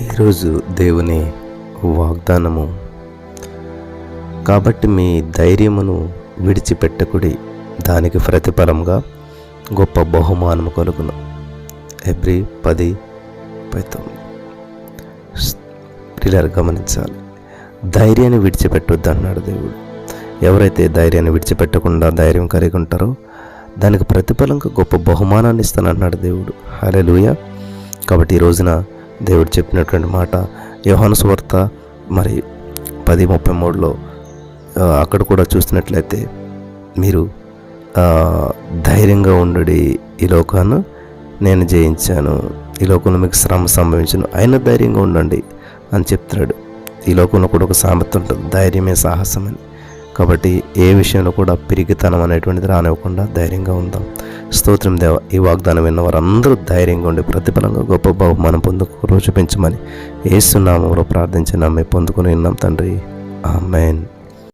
ఈరోజు దేవుని వాగ్దానము. కాబట్టి మీ ధైర్యమును విడిచిపెట్టకుడి. దానికి ప్రతిఫలంగా గొప్ప బహుమానము కలుగును. ఎబ్రి పది పైతొమ్మిది పిల్లలు గమనించాలి. ధైర్యాన్ని విడిచిపెట్టొద్దు అన్నాడు దేవుడు. ఎవరైతే ధైర్యాన్ని విడిచిపెట్టకుండా ధైర్యం కలిగి ఉంటారో దానికి ప్రతిఫలంగా గొప్ప బహుమానాన్ని ఇస్తానన్నాడు దేవుడు. హలే కాబట్టి ఈ రోజున దేవుడు చెప్పినటువంటి మాట యోహాను సువార్త మరి పది ముప్పై మూడులో అక్కడ కూడా చూసినట్లయితే మీరు ధైర్యంగా ఉండడి ఈ లోకాను నేను జయించాను. ఈ లోకంలో మీకు శ్రమ సంభవించను. అయినా ధైర్యంగా ఉండండి అని చెప్తున్నాడు. ఈ లోకంలో కూడా ఒక సామెత ఉంటుంది ధైర్యమే సాహసం అని కాబట్టి ఏ విషయంలో కూడా పిరిగితనం అనేటువంటిది రానివ్వకుండా ధైర్యంగా ఉందాం. స్తోత్రం దేవ. ఈ వాగ్దానం విన్న వారందరూ ధైర్యంగా ఉండి ప్రతిఫలంగా గొప్ప బహుమానం పొందుకు రోజు పెంచమని ఏసునామంలో ప్రార్థించి నమ్మి పొందుకుని విన్నాం తండ్రి. ఆమెన్.